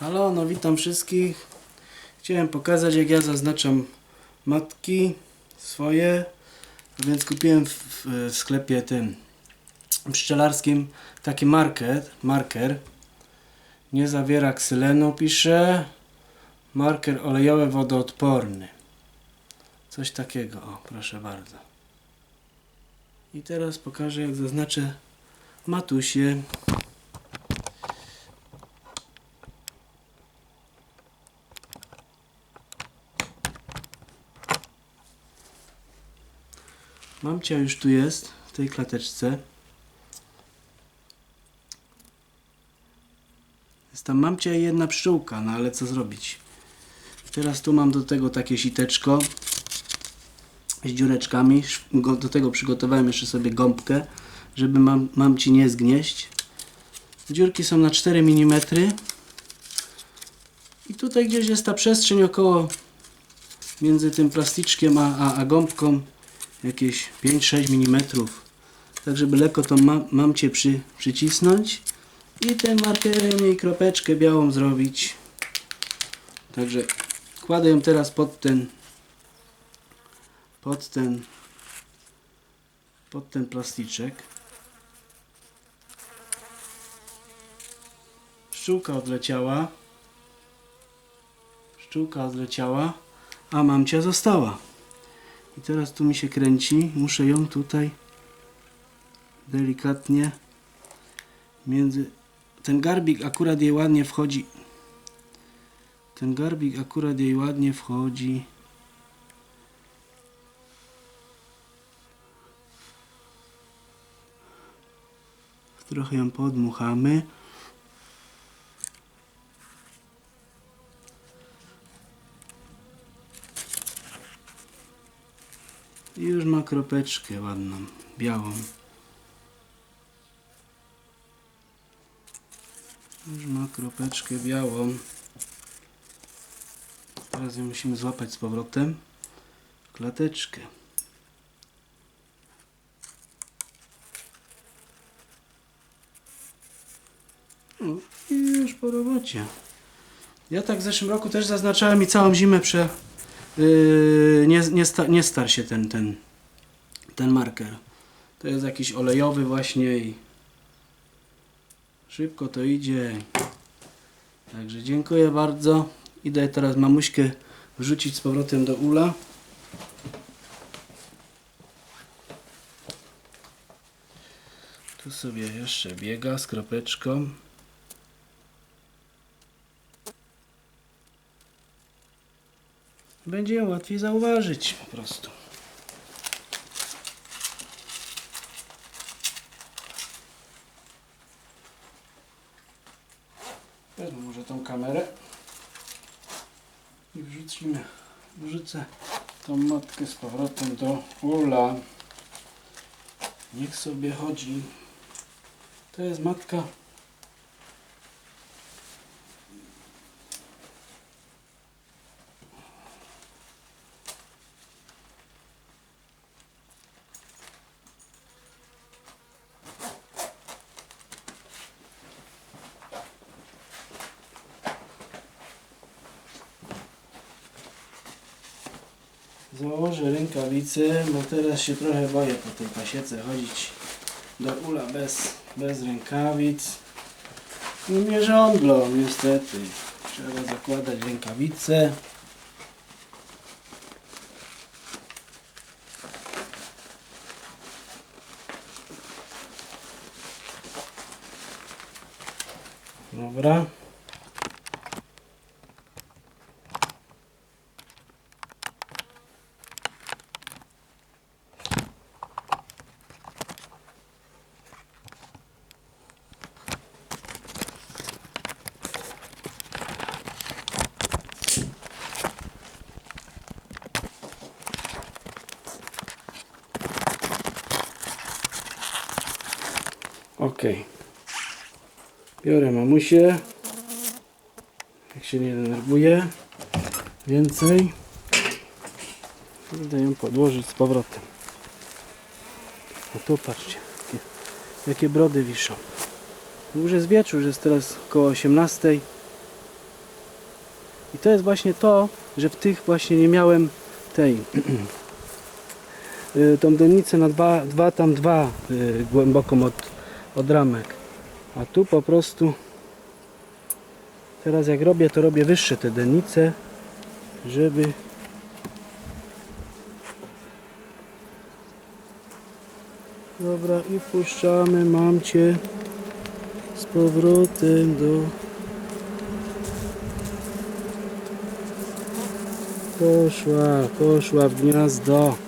Halo, no witam wszystkich. Chciałem pokazać jak ja zaznaczam matki swoje, więc kupiłem w, w sklepie tym pszczelarskim taki marker, marker. Nie zawiera ksylenu, pisze. Marker olejowy wodoodporny. Coś takiego, o proszę bardzo. I teraz pokażę jak zaznaczę matusie. Mamcia już tu jest, w tej klateczce. Jest tam mamcia i jedna pszczółka, no ale co zrobić? Teraz tu mam do tego takie siteczko z dziureczkami. Do tego przygotowałem jeszcze sobie gąbkę, żeby mam, mamci nie zgnieść. Dziurki są na 4 mm. I tutaj gdzieś jest ta przestrzeń około między tym plasticzkiem a, a, a gąbką jakieś 5-6 mm. Tak, żeby lekko tą ma mamcie przy, przycisnąć i tym markerem jej kropeczkę białą zrobić. Także kładę ją teraz pod ten pod ten pod ten plasticzek. Pszczółka odleciała. Pszczółka odleciała, a mamcia została. I teraz tu mi się kręci. Muszę ją tutaj delikatnie między. Ten garbik akurat jej ładnie wchodzi. Ten garbik akurat jej ładnie wchodzi. Trochę ją podmuchamy. I już ma kropeczkę ładną, białą. Już ma kropeczkę białą. Teraz ją musimy złapać z powrotem. Klateczkę. No i już po robocie. Ja tak w zeszłym roku też zaznaczałem i całą zimę prze, nie, nie, sta, nie star się ten, ten, ten marker. To jest jakiś olejowy właśnie i szybko to idzie. Także dziękuję bardzo. Idę teraz mamuśkę wrzucić z powrotem do ula. Tu sobie jeszcze biega z kropeczką. Będzie ją łatwiej zauważyć po prostu. Wezmę może tą kamerę i wrzucimy, wrzucę tą matkę z powrotem do ula. Niech sobie chodzi. To jest matka Założę rękawice, bo teraz się trochę boję po tej pasiece chodzić do ula bez, bez rękawic. No nie żądlą niestety. Trzeba zakładać rękawice. Dobra. Ok. Biorę mamusię. Jak się nie denerwuje. Więcej. Idę ją podłożyć z powrotem. A tu patrzcie. Jakie, jakie brody wiszą. Już jest wieczór, jest teraz około 18. I to jest właśnie to, że w tych właśnie nie miałem tej y, tą donicę na dwa, dwa tam dwa y, głęboką od, od ramek. A tu po prostu teraz jak robię, to robię wyższe te denice, żeby Dobra i puszczamy mamcie z powrotem do Poszła, poszła w gniazdo.